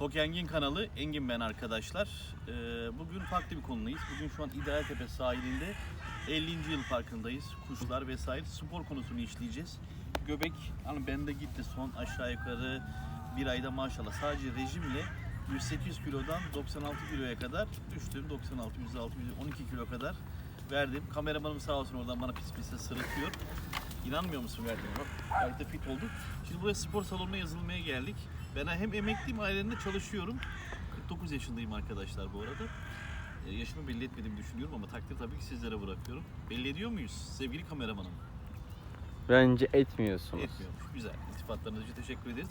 Tokyengin kanalı Engin ben arkadaşlar. Ee, bugün farklı bir konudayız. Bugün şu an İdealtepe sahilinde 50. yıl parkındayız. Kuşlar vesaire spor konusunu işleyeceğiz. Göbek hani bende gitti son aşağı yukarı bir ayda maşallah sadece rejimle 108 kilodan 96 kiloya kadar düştüm. 96, 106, 112 kilo kadar verdim. Kameramanım sağ olsun oradan bana pis pis sırıtıyor. İnanmıyor musun verdiğime? Gayet de fit olduk. Şimdi buraya spor salonuna yazılmaya geldik. Ben hem emekliyim ailemde çalışıyorum. 49 yaşındayım arkadaşlar bu arada. Ee, yaşımı belli etmediğimi düşünüyorum ama takdir tabii ki sizlere bırakıyorum. Belli ediyor muyuz sevgili kameramanım? Bence etmiyorsunuz. Etmiyormuş. Güzel. İltifatlarınız için teşekkür ederiz.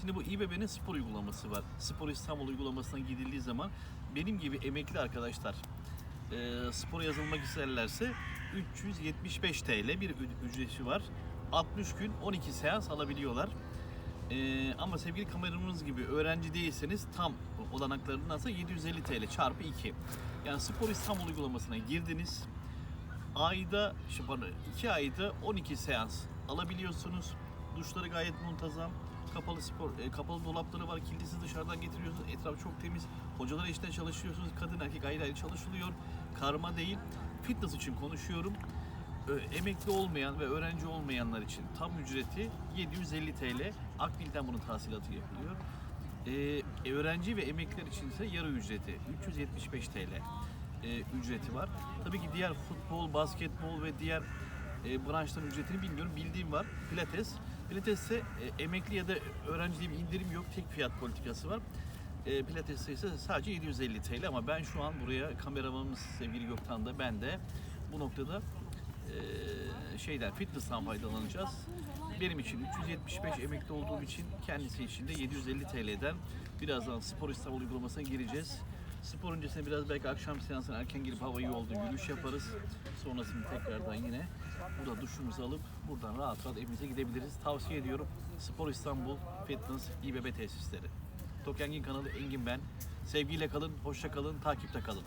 Şimdi bu İBB'nin spor uygulaması var. Spor İstanbul uygulamasına gidildiği zaman benim gibi emekli arkadaşlar e, spora yazılmak isterlerse 375 TL bir ücreti var. 60 gün 12 seans alabiliyorlar. E, ama sevgili kameramız gibi öğrenci değilseniz tam olanaklarındansa 750 TL çarpı 2. Yani Spor İstanbul uygulamasına girdiniz ayda, şu pardon, iki ayda 12 seans alabiliyorsunuz. Duşları gayet muntazam. Kapalı spor, e, kapalı dolapları var. Kilidisiz dışarıdan getiriyorsunuz. Etraf çok temiz. Hocalar işte çalışıyorsunuz. Kadın erkek ayrı ayrı çalışılıyor. Karma değil. Fitness için konuşuyorum. Emekli olmayan ve öğrenci olmayanlar için tam ücreti 750 TL. Akbil'den bunun tahsilatı yapılıyor. Ee, öğrenci ve emekliler için ise yarı ücreti 375 TL e, ücreti var. Tabii ki diğer futbol, basketbol ve diğer e, branşların ücretini bilmiyorum. Bildiğim var. Pilates. Pilates'te e, emekli ya da öğrenci diye bir indirim yok. Tek fiyat politikası var. E, Pilates'te ise sadece 750 TL ama ben şu an buraya kameramanımız sevgili Gökhan da ben de bu noktada e, şeyden fitness'tan faydalanacağız. Benim için 375 emekli olduğum için kendisi için de 750 TL'den birazdan Spor İstanbul uygulamasına gireceğiz. Spor öncesinde biraz belki akşam seansına erken girip hava iyi oldu yürüyüş yaparız. Sonrasında tekrardan yine burada duşumuzu alıp buradan rahat rahat evimize gidebiliriz. Tavsiye ediyorum. Spor İstanbul Fitness İBB tesisleri. Tokengin kanalı Engin ben. Sevgiyle kalın, hoşça kalın, takipte kalın.